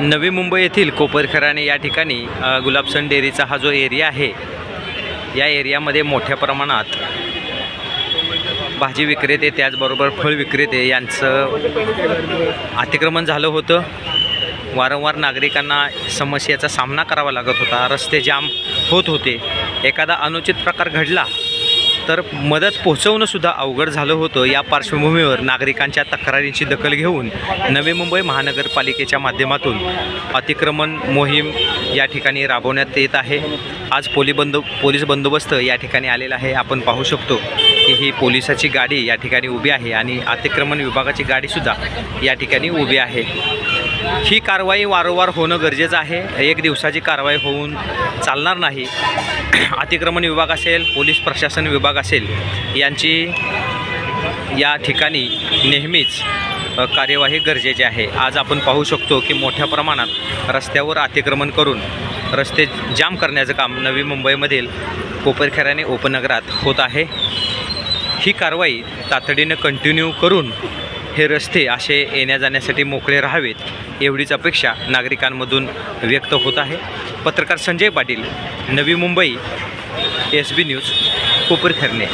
नवी मुंबई येथील कोपरखराणे या ठिकाणी गुलाबसन डेअरीचा हा जो एरिया आहे या एरियामध्ये मोठ्या प्रमाणात भाजी विक्रेते त्याचबरोबर फळ विक्रेते यांचं अतिक्रमण झालं होतं. वारंवार नागरिकांना समस्येचा सामना करावा लागत होता. रस्ते जाम होत होते. एखादा अनुचित प्रकार घडला तर मदत पोहोचवणंसुद्धा अवघड झालं होतं. या पार्श्वभूमीवर नागरिकांच्या तक्रारींची दखल घेऊन नवी मुंबई महानगरपालिकेच्या माध्यमातून अतिक्रमण मोहीम या ठिकाणी राबवण्यात येत आहे. आज पोली बंदो पोलीस बंदोबस्त या ठिकाणी आलेला आहे. आपण पाहू शकतो की ही पोलिसाची गाडी या ठिकाणी उभी आहे आणि अतिक्रमण विभागाची गाडीसुद्धा या ठिकाणी उभी आहे. ही कारवाई वारंवार होणं गरजेचं आहे. एक दिवसाची कारवाई होऊन चालणार नाही. अतिक्रमण विभाग असेल पोलीस प्रशासन विभाग असेल यांची या ठिकाणी नेहमीच कार्यवाही गरजेची आहे. आज आपण पाहू शकतो की मोठ्या प्रमाणात रस्त्यावर अतिक्रमण करून रस्ते जाम करण्याचं काम नवी मुंबईमधील कोपरखेराने उपनगरात होत आहे. ही कारवाई तातडीनं कंटिन्यू करून हे रस्ते असे येण्या जाण्यासाठी मोकळे राहावेत एवढीच अपेक्षा नागरिकांमधून व्यक्त होत आहे. पत्रकार Sanjay Patil Navi Mumbai S B news Koparkhairane.